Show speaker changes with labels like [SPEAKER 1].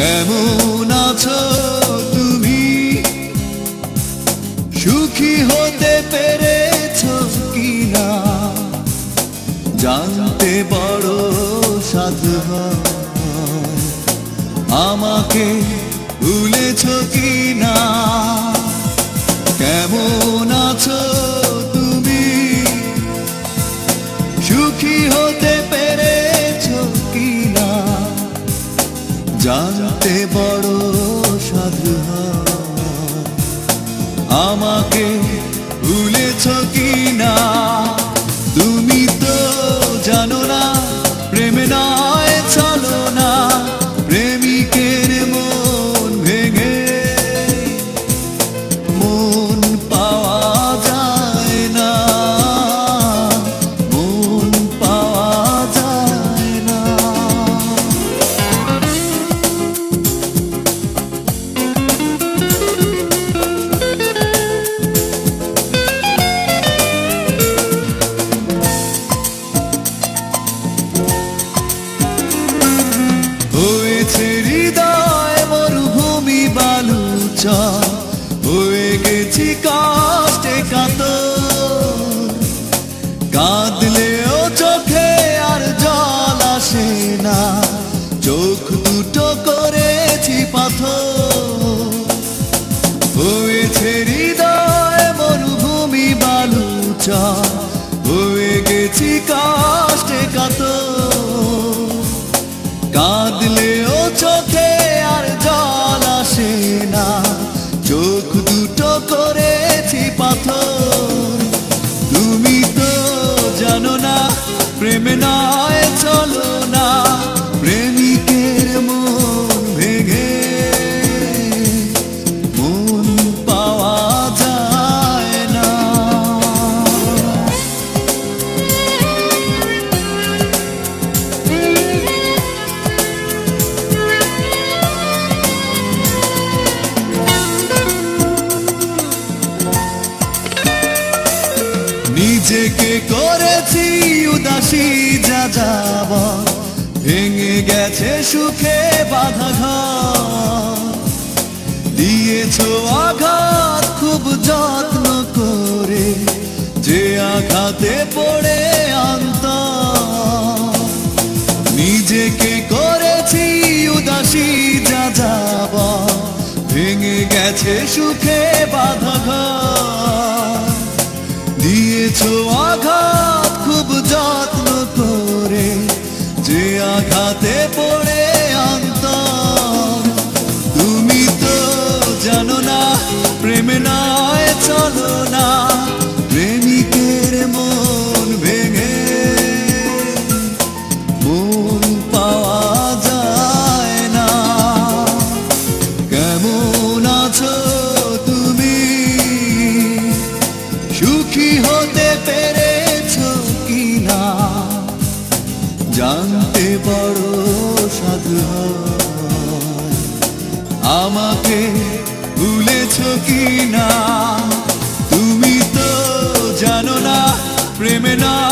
[SPEAKER 1] কেমন আছো তুমি? সুখী হতে পেরেছ কিনা? জানতে বড় সাধু আমাকে ভুলেছ কিনা? জানতে বড় সাধু আমাকে ভুলেছ কি না বালুচ হয়ে গেছি কষ্টে কাত কাঁদলেও চোখে আর জল আসে না। চোখ দুটো করেছি পাথর। হয়েছে হৃদয় মরুভূমি বালুচ হয়ে গেছি কষ্টে কাতর করেছি নিজেকে করেছি উদাসী যা যাব ভেঙে গেছে সুখে বাধা ঘর। দিয়েছ আঘাত খুব যত্ন করে, যে আঘাতে পড়ে আন্ত নিজেকে করেছি উদাসী যা যাব ভেঙে গেছে সুখে বাধা ঘর। দিয়েছ আঘাত খুব যত্ন করে, যে আঘাতে পড়ে অন্তর। তুমি তো জানো না, প্রেম নয়, চলো সুখী হতে পেরেছ কিনা? জানতে বড় সাধু আমাকে ভুলেছ কি না তুমি তো জানো না, প্রেমে না